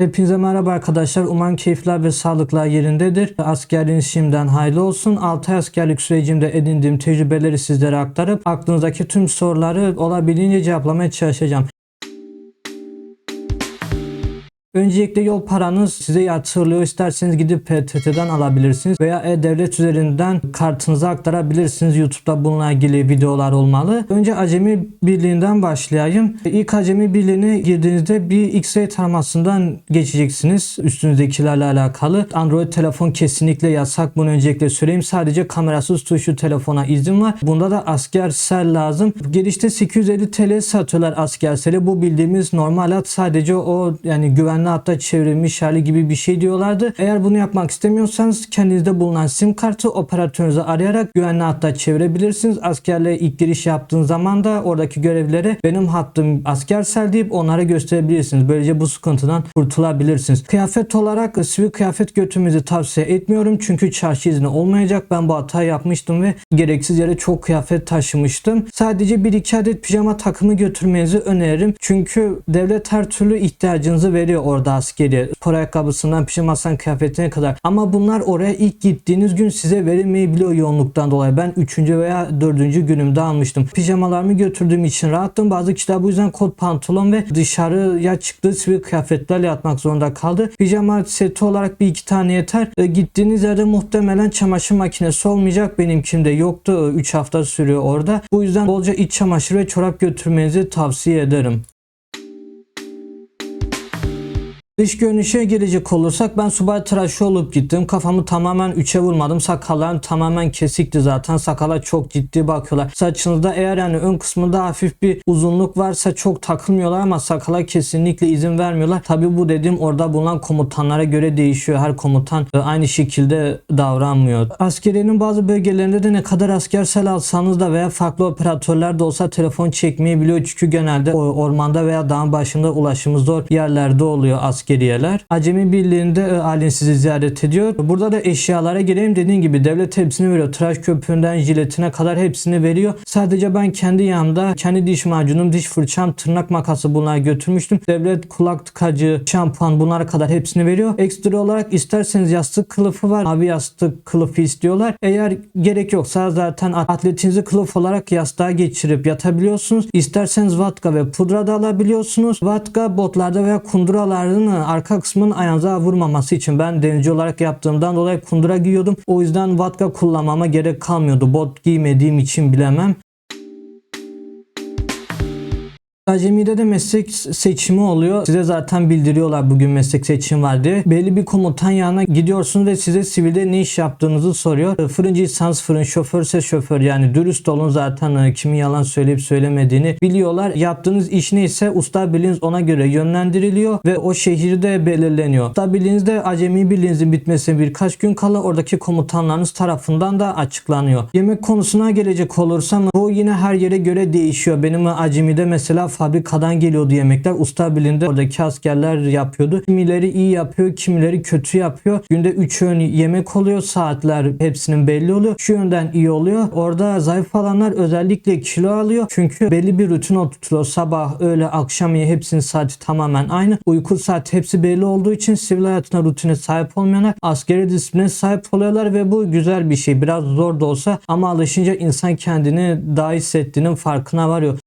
Hepinize merhaba arkadaşlar. Umarım keyifler ve sağlıklar yerindedir. Askerliğiniz şimdiden hayırlı olsun. 6 ay askerlik sürecimde edindiğim tecrübeleri sizlere aktarıp aklınızdaki tüm soruları olabildiğince cevaplamaya çalışacağım. Öncelikle yol paranız size yatırılıyor. İsterseniz gidip PTT'den alabilirsiniz veya e-devlet üzerinden kartınıza aktarabilirsiniz. YouTube'da bununla ilgili videolar olmalı. Önce Acemi Birliği'nden başlayayım. İlk Acemi Birliği'ne girdiğinizde bir X-ray taramasından geçeceksiniz. Üstünüzdekilerle alakalı. Android telefon kesinlikle yasak. Bunu öncelikle söyleyeyim. Sadece kamerasız tuşlu telefona izin var. Bunda da asker sel lazım. Girişte 850 TL satıyorlar asker seli. Bu bildiğimiz normal hat sadece o yani güvenli hatta çevrilmiş hali gibi bir şey diyorlardı. Eğer bunu yapmak istemiyorsanız kendinizde bulunan sim kartı operatörünüzü arayarak güvenli hatta çevirebilirsiniz. Askerle ilk giriş yaptığın zaman da oradaki görevlilere benim hattım askersel deyip onlara gösterebilirsiniz. Böylece bu sıkıntıdan kurtulabilirsiniz. Kıyafet olarak sivil kıyafet götürmenizi tavsiye etmiyorum. Çünkü çarşı izni olmayacak. Ben bu hatayı yapmıştım ve gereksiz yere çok kıyafet taşımıştım. Sadece 1-2 adet pijama takımı götürmenizi öneririm. Çünkü devlet her türlü ihtiyacınızı veriyor orada askeri. Spor ayakkabısından pijamasından kıyafetine kadar. Ama bunlar oraya ilk gittiğiniz gün size verilmeyebiliyor yoğunluktan dolayı. Ben 3. veya 4. günümde almıştım. Pijamalarımı götürdüğüm için rahattım. Bazı kişiler bu yüzden kot pantolon ve dışarıya çıktığı sivil kıyafetlerle yatmak zorunda kaldı. Pijama seti olarak bir iki tane yeter. E, gittiğiniz yerde muhtemelen çamaşır makinesi olmayacak. Benimkinde yoktu. 3 hafta sürüyor orada. Bu yüzden bolca iç çamaşır ve çorap götürmenizi tavsiye ederim. Dış görünüşe gelecek olursak ben subay tıraşı olup gittim. Kafamı tamamen üçe vurmadım. Sakallarım tamamen kesikti zaten. Sakala çok ciddi bakıyorlar. Saçınızda eğer yani ön kısmında hafif bir uzunluk varsa çok takılmıyorlar ama sakala kesinlikle izin vermiyorlar. Tabi bu dediğim orada bulunan komutanlara göre değişiyor. Her komutan e, aynı şekilde davranmıyor. Askeriyenin bazı bölgelerinde de ne kadar askersel alsanız da veya farklı operatörler de olsa telefon çekmeyebiliyor. Çünkü genelde ormanda veya dağın başında ulaşımı zor yerlerde oluyor askeriyeler. Acemi Birliği'nde e, Alin sizi ziyaret ediyor. Burada da eşyalara gireyim dediğim gibi devlet hepsini veriyor. Tıraş köpüğünden jiletine kadar hepsini veriyor. Sadece ben kendi yanımda kendi diş macunum, diş fırçam, tırnak makası bunları götürmüştüm. Devlet kulak tıkacı, şampuan bunlara kadar hepsini veriyor. Ekstra olarak isterseniz yastık kılıfı var. Mavi yastık kılıfı istiyorlar. Eğer gerek yoksa zaten atletinizi kılıf olarak yastığa geçirip yatabiliyorsunuz. İsterseniz vatka ve pudra da alabiliyorsunuz. Vatka botlarda veya kunduraların arka kısmının ayağınıza vurmaması için ben denizci olarak yaptığımdan dolayı kundura giyiyordum. O yüzden vatka kullanmama gerek kalmıyordu. Bot giymediğim için bilemem. Acemi'de de meslek seçimi oluyor. Size zaten bildiriyorlar bugün meslek seçimi var diye. Belli bir komutan yanına gidiyorsunuz ve size sivilde ne iş yaptığınızı soruyor. Fırıncıysanız fırın, şoförse şoför yani dürüst olun zaten e, kimin yalan söyleyip söylemediğini biliyorlar. Yaptığınız iş neyse usta birliğiniz ona göre yönlendiriliyor ve o şehirde belirleniyor. Usta birliğinizde acemi birliğinizin bitmesine birkaç gün kala oradaki komutanlarınız tarafından da açıklanıyor. Yemek konusuna gelecek olursam bu yine her yere göre değişiyor. Benim acemide mesela fabrikadan geliyordu yemekler. Usta birliğinde oradaki askerler yapıyordu. Kimileri iyi yapıyor, kimileri kötü yapıyor. Günde 3 öğün yemek oluyor. Saatler hepsinin belli oluyor. Şu yönden iyi oluyor. Orada zayıf falanlar özellikle kilo alıyor. Çünkü belli bir rutin oturtuluyor. Sabah, öğle, akşam iyi hepsinin saati tamamen aynı. Uyku saati hepsi belli olduğu için sivil hayatına rutine sahip olmayanlar askeri disipline sahip oluyorlar ve bu güzel bir şey. Biraz zor da olsa ama alışınca insan kendini daha hissettiğinin farkına varıyor.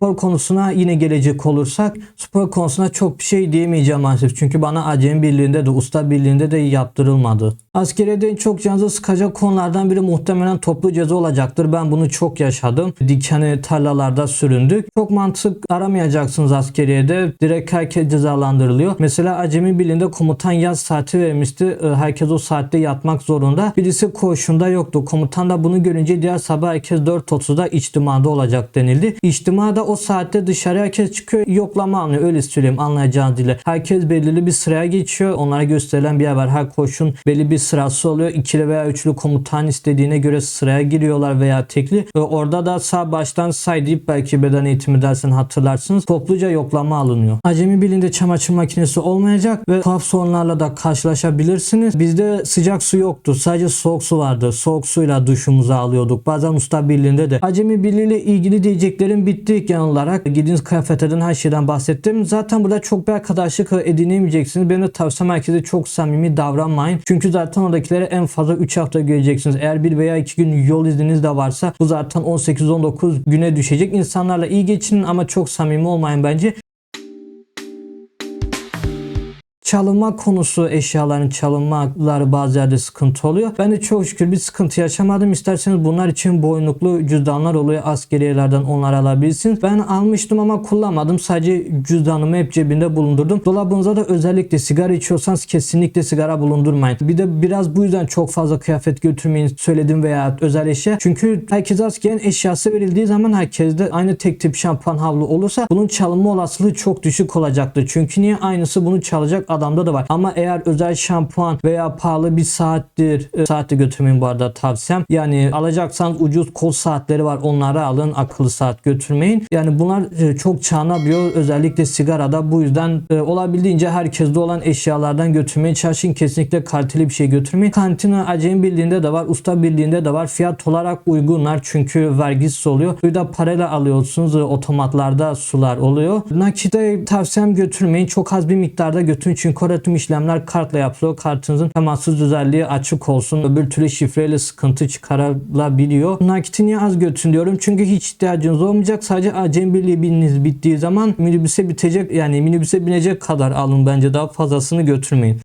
Spor konusuna yine gelecek olursak spor konusuna çok bir şey diyemeyeceğim maalesef. Çünkü bana Acem Birliği'nde de Usta Birliği'nde de yaptırılmadı. Askeriyede çok canınızı sıkacak konulardan biri muhtemelen toplu ceza olacaktır. Ben bunu çok yaşadım. Dikeni tarlalarda süründük. Çok mantık aramayacaksınız askeriyede. Direkt herkes cezalandırılıyor. Mesela Acemi Birliği'nde komutan yaz saati vermişti. Ee, Herkes o saatte yatmak zorunda. Birisi koğuşunda yoktu. Komutan da bunu görünce diğer sabah herkes 4.30'da içtimada olacak denildi. İçtimada o saatte dışarı herkes çıkıyor. Yoklama alınıyor. Öyle söyleyeyim anlayacağınız dile. Herkes belirli bir sıraya geçiyor. Onlara gösterilen bir yer var. Her koşun belli bir sırası oluyor. İkili veya üçlü komutan istediğine göre sıraya giriyorlar veya tekli. Ve orada da sağ baştan say deyip belki beden eğitimi dersen hatırlarsınız. Topluca yoklama alınıyor. Acemi birliğinde çamaşır makinesi olmayacak ve tuhaf sorunlarla da karşılaşabilirsiniz. Bizde sıcak su yoktu. Sadece soğuk su vardı. Soğuk suyla duşumuzu alıyorduk. Bazen usta birliğinde de. Acemi birliğiyle ilgili diyeceklerim bitti genel olarak. Gidiniz kıyafetlerden her şeyden bahsettim. Zaten burada çok bir arkadaşlık edinemeyeceksiniz. Benim de tavsiye merkezi çok samimi davranmayın. Çünkü zaten oradakilere en fazla 3 hafta göreceksiniz. Eğer bir veya 2 gün yol izniniz de varsa bu zaten 18-19 güne düşecek. İnsanlarla iyi geçinin ama çok samimi olmayın bence. Çalınma konusu eşyaların çalınmaları bazı yerde sıkıntı oluyor. Ben de çok şükür bir sıkıntı yaşamadım. İsterseniz bunlar için boynuklu cüzdanlar oluyor. Askeriyelerden onları alabilirsiniz. Ben almıştım ama kullanmadım. Sadece cüzdanımı hep cebinde bulundurdum. Dolabınıza da özellikle sigara içiyorsanız kesinlikle sigara bulundurmayın. Bir de biraz bu yüzden çok fazla kıyafet götürmeyin söyledim veya özel eşya. Çünkü herkese askerin eşyası verildiği zaman herkeste aynı tek tip şampuan havlu olursa bunun çalınma olasılığı çok düşük olacaktır. Çünkü niye aynısı bunu çalacak adamda da var. Ama eğer özel şampuan veya pahalı bir saattir, e, saat de götürmeyin bu arada tavsiyem. Yani alacaksanız ucuz kol saatleri var onları alın. Akıllı saat götürmeyin. Yani bunlar e, çok çağınabiliyor. Özellikle sigarada bu yüzden e, olabildiğince herkeste olan eşyalardan götürmeye çalışın. Kesinlikle kaliteli bir şey götürmeyin. Kantina acemi birliğinde de var. Usta birliğinde de var. Fiyat olarak uygunlar çünkü vergisiz oluyor. Suyu parayla alıyorsunuz. E, Otomatlarda sular oluyor. Nakite tavsiyem götürmeyin. Çok az bir miktarda götürün çünkü orada tüm işlemler kartla yapılıyor. Kartınızın temassız özelliği açık olsun. Öbür türlü şifreyle sıkıntı çıkarılabiliyor. Nakiti niye az götürün diyorum. Çünkü hiç ihtiyacınız olmayacak. Sadece acem birliği bininiz bittiği zaman minibüse bitecek yani minibüse binecek kadar alın bence daha fazlasını götürmeyin.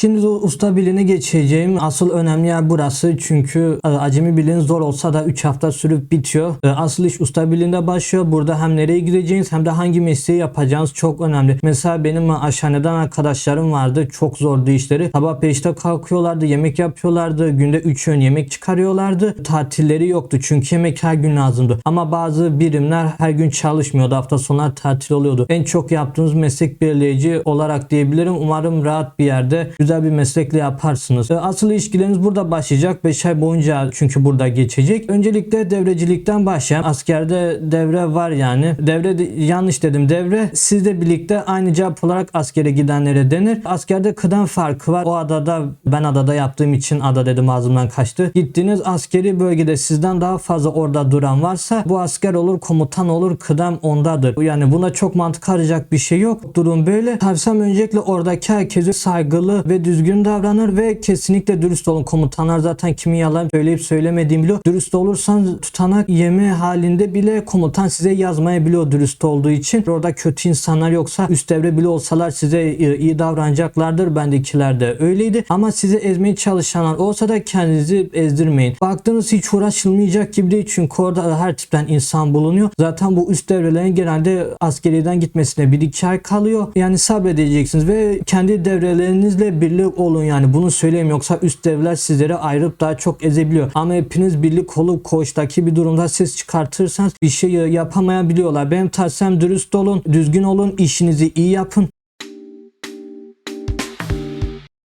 Şimdi usta birliğine geçeceğim. Asıl önemli yer burası. Çünkü e, acemi birliğin zor olsa da 3 hafta sürüp bitiyor. E, Asıl iş usta birliğinde başlıyor. Burada hem nereye gideceğiniz hem de hangi mesleği yapacağınız çok önemli. Mesela benim aşhaneden arkadaşlarım vardı. Çok zordu işleri. Sabah 5'te kalkıyorlardı. Yemek yapıyorlardı. Günde 3 öğün yemek çıkarıyorlardı. Tatilleri yoktu. Çünkü yemek her gün lazımdı. Ama bazı birimler her gün çalışmıyordu. Hafta sonları tatil oluyordu. En çok yaptığınız meslek belirleyici olarak diyebilirim. Umarım rahat bir yerde güzel bir meslekle yaparsınız. E, Asıl ilişkileriniz burada başlayacak. 5 ay boyunca çünkü burada geçecek. Öncelikle devrecilikten başlayan askerde devre var yani. Devre de- yanlış dedim. Devre sizle birlikte aynı cevap olarak askere gidenlere denir. Askerde kıdem farkı var. O adada ben adada yaptığım için ada dedim ağzımdan kaçtı. Gittiğiniz askeri bölgede sizden daha fazla orada duran varsa bu asker olur, komutan olur, kıdem ondadır. Yani buna çok mantık arayacak bir şey yok. Durum böyle. Tavsiyem öncelikle oradaki herkese saygılı ve düzgün davranır ve kesinlikle dürüst olun. Komutanlar zaten kimi yalan söyleyip söylemediğini biliyor. Dürüst olursanız tutanak yeme halinde bile komutan size yazmayabiliyor dürüst olduğu için. Orada kötü insanlar yoksa üst devre bile olsalar size iyi davranacaklardır. Bendekiler de öyleydi. Ama sizi ezmeye çalışanlar olsa da kendinizi ezdirmeyin. Baktığınız hiç uğraşılmayacak gibi değil çünkü orada her tipten insan bulunuyor. Zaten bu üst devrelerin genelde askeriyeden gitmesine bir iki ay kalıyor. Yani sabredeceksiniz ve kendi devrelerinizle birlik olun yani bunu söyleyeyim yoksa üst devler sizleri ayırıp daha çok ezebiliyor. Ama hepiniz birlik olup koğuştaki bir durumda ses çıkartırsanız bir şey yapamayabiliyorlar. Benim tavsiyem dürüst olun, düzgün olun, işinizi iyi yapın.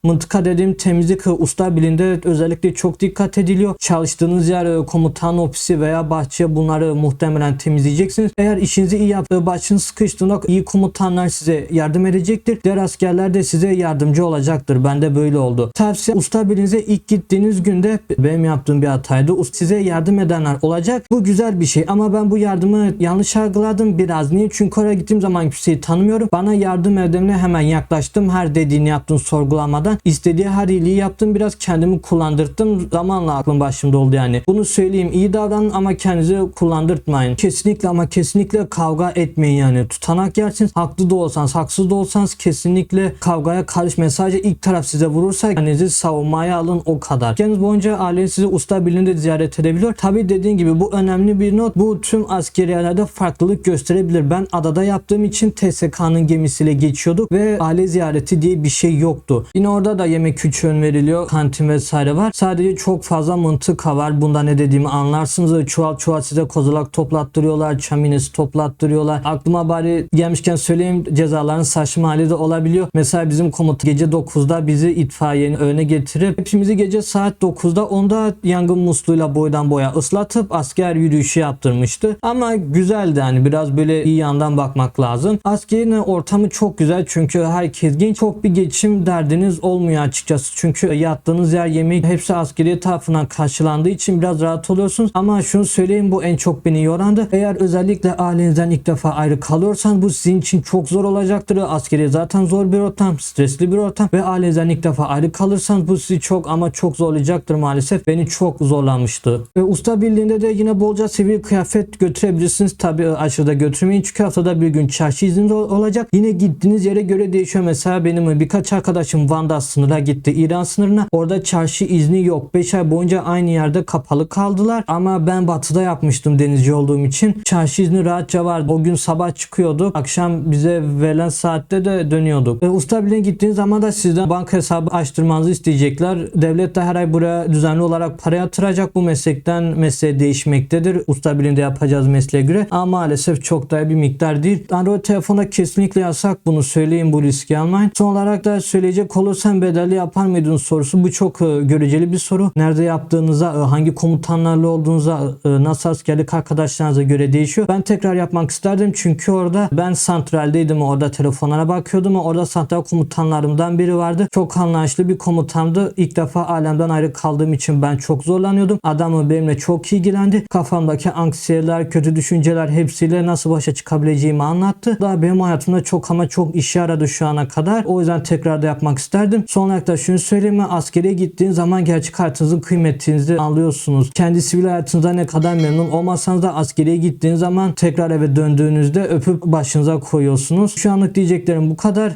Mıntıka dediğim temizlik usta bilinde özellikle çok dikkat ediliyor. Çalıştığınız yer e, komutan ofisi veya bahçe bunları muhtemelen temizleyeceksiniz. Eğer işinizi iyi yaptığı başınız sıkıştığında iyi komutanlar size yardım edecektir. Diğer askerler de size yardımcı olacaktır. Bende böyle oldu. Tavsiye usta bilinize ilk gittiğiniz günde benim yaptığım bir hataydı. Size yardım edenler olacak. Bu güzel bir şey ama ben bu yardımı yanlış algıladım biraz. Niye? Çünkü oraya gittiğim zaman kimseyi tanımıyorum. Bana yardım edene hemen yaklaştım. Her dediğini yaptım sorgulamadan. İstediği her iyiliği yaptım. Biraz kendimi kullandırdım. Zamanla aklım başımda oldu yani. Bunu söyleyeyim. iyi davranın ama kendinizi kullandırtmayın. Kesinlikle ama kesinlikle kavga etmeyin yani. Tutanak yersiniz. Haklı da olsanız, haksız da olsanız kesinlikle kavgaya karışmayın. Sadece ilk taraf size vurursa kendinizi savunmaya alın o kadar. Kendiniz boyunca aileniz sizi usta birliğinde ziyaret edebiliyor. Tabi dediğim gibi bu önemli bir not. Bu tüm askeriyelerde farklılık gösterebilir. Ben adada yaptığım için TSK'nın gemisiyle geçiyorduk ve aile ziyareti diye bir şey yoktu. Yine orada Orada da yemek üç öğün veriliyor. Kantin vesaire var. Sadece çok fazla mıntıka var. Bunda ne dediğimi anlarsınız. Çuval çuval size kozalak toplattırıyorlar. Çaminesi toplattırıyorlar. Aklıma bari gelmişken söyleyeyim cezaların saçma hali de olabiliyor. Mesela bizim komut gece 9'da bizi itfaiyenin önüne getirip hepimizi gece saat 9'da onda yangın musluğuyla boydan boya ıslatıp asker yürüyüşü yaptırmıştı. Ama güzeldi yani biraz böyle iyi yandan bakmak lazım. Askerin ortamı çok güzel çünkü herkes genç. Çok bir geçim derdiniz olmuyor açıkçası. Çünkü yattığınız yer yemek hepsi askeri tarafından karşılandığı için biraz rahat oluyorsunuz. Ama şunu söyleyeyim bu en çok beni yorandı. Eğer özellikle ailenizden ilk defa ayrı kalıyorsan bu sizin için çok zor olacaktır. Askeri zaten zor bir ortam, stresli bir ortam ve ailenizden ilk defa ayrı kalırsanız bu sizi çok ama çok zorlayacaktır maalesef. Beni çok zorlanmıştı. Ve usta birliğinde de yine bolca sivil kıyafet götürebilirsiniz. Tabi aşırıda götürmeyin çünkü haftada bir gün çarşı izniniz ol- olacak. Yine gittiğiniz yere göre değişiyor. Mesela benim birkaç arkadaşım Van'da sınıra gitti. İran sınırına. Orada çarşı izni yok. 5 ay boyunca aynı yerde kapalı kaldılar. Ama ben batıda yapmıştım denizci olduğum için. Çarşı izni rahatça vardı. O gün sabah çıkıyorduk. Akşam bize verilen saatte de dönüyorduk. E, usta birliğine gittiğiniz zaman da sizden banka hesabı açtırmanızı isteyecekler. Devlet de her ay buraya düzenli olarak para yatıracak. Bu meslekten mesleğe değişmektedir. Usta birliğinde yapacağız mesleğe göre. Ama maalesef çok da bir miktar değil. Android telefonda kesinlikle yasak. Bunu söyleyeyim bu riski almayın. Son olarak da söyleyecek olursam bedelli yapar mıydınız sorusu. Bu çok e, göreceli bir soru. Nerede yaptığınıza, e, hangi komutanlarla olduğunuza, e, nasıl askerlik arkadaşlarınıza göre değişiyor. Ben tekrar yapmak isterdim çünkü orada ben santraldeydim. Orada telefonlara bakıyordum. Orada santral komutanlarımdan biri vardı. Çok anlayışlı bir komutandı. İlk defa alemden ayrı kaldığım için ben çok zorlanıyordum. Adamı benimle çok ilgilendi. Kafamdaki anksiyeler, kötü düşünceler hepsiyle nasıl başa çıkabileceğimi anlattı. Daha benim hayatımda çok ama çok işe yaradı şu ana kadar. O yüzden tekrar da yapmak isterdim. Son olarak da şunu söyleyeyim. Askere gittiğin zaman gerçek hayatınızın kıymetinizi anlıyorsunuz. Kendi sivil hayatınızda ne kadar memnun olmasanız da askere gittiğiniz zaman tekrar eve döndüğünüzde öpüp başınıza koyuyorsunuz. Şu anlık diyeceklerim bu kadar.